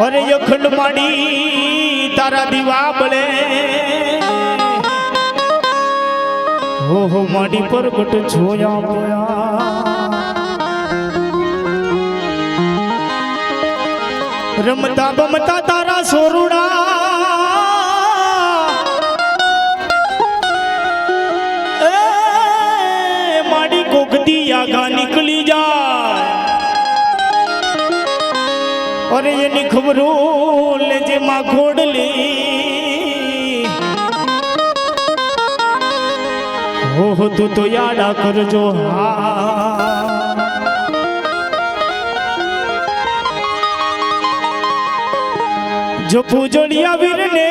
અરે અખંડ માડી તારા દીવા બળે. હો હો માડી પરગટ જોયા પોયા રમતા બમતા તારા સોરુડા અરે એની ખબરું લેજે માં ઘોડલી હો તું તો યાડા કરજો હા જો પૂજળિયા વીરને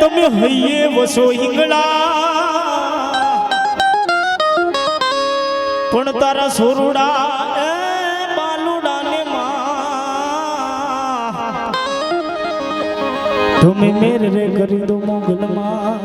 તમે હૈયે વસો હિંગળા પણ તારા સુરડા એ બાલુડાને માં. તમે મેર રે કરી દો દો મોગલમાં.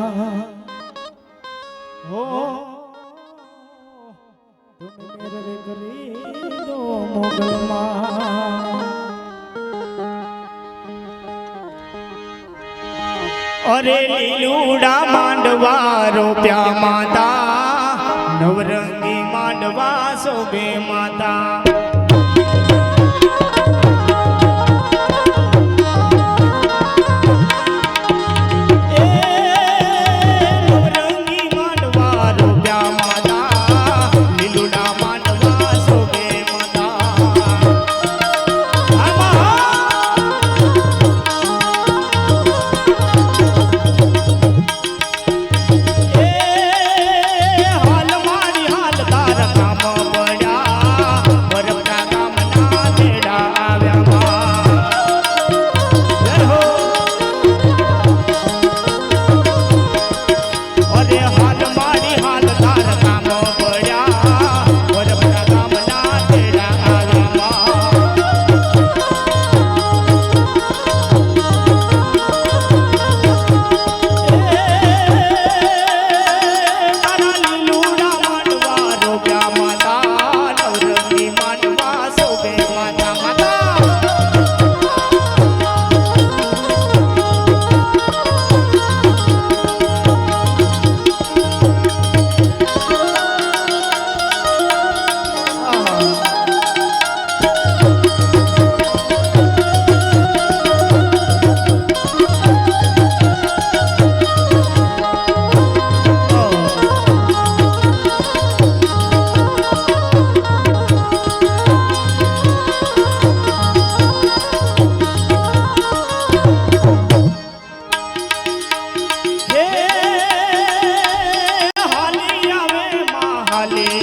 અરે લીલુડા માંડવા રોપ્યા માતા નવરંગી માંડવા શોભે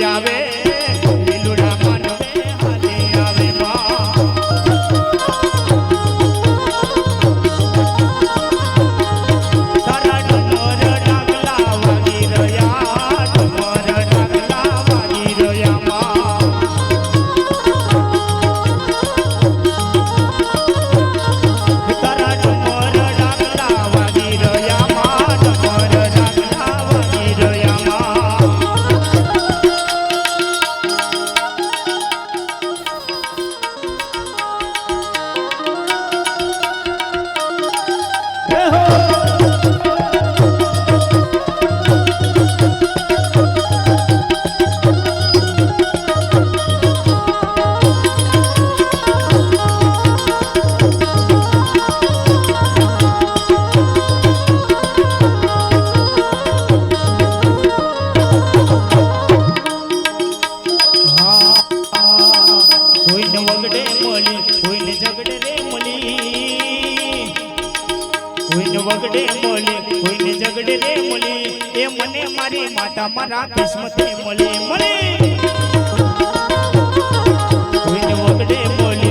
যাবে કોઈને વગડે મળી કોઈને ઝગડે રે મળી. કોઈને વગડે મળી કોઈને ઝગડે રે મળી. એ મને મારી માતા મારા કિસ્મતે મળી મળી. કોઈને વગડે મળી.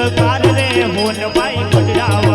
સરકાર રે મોનભાઈ ગઢડા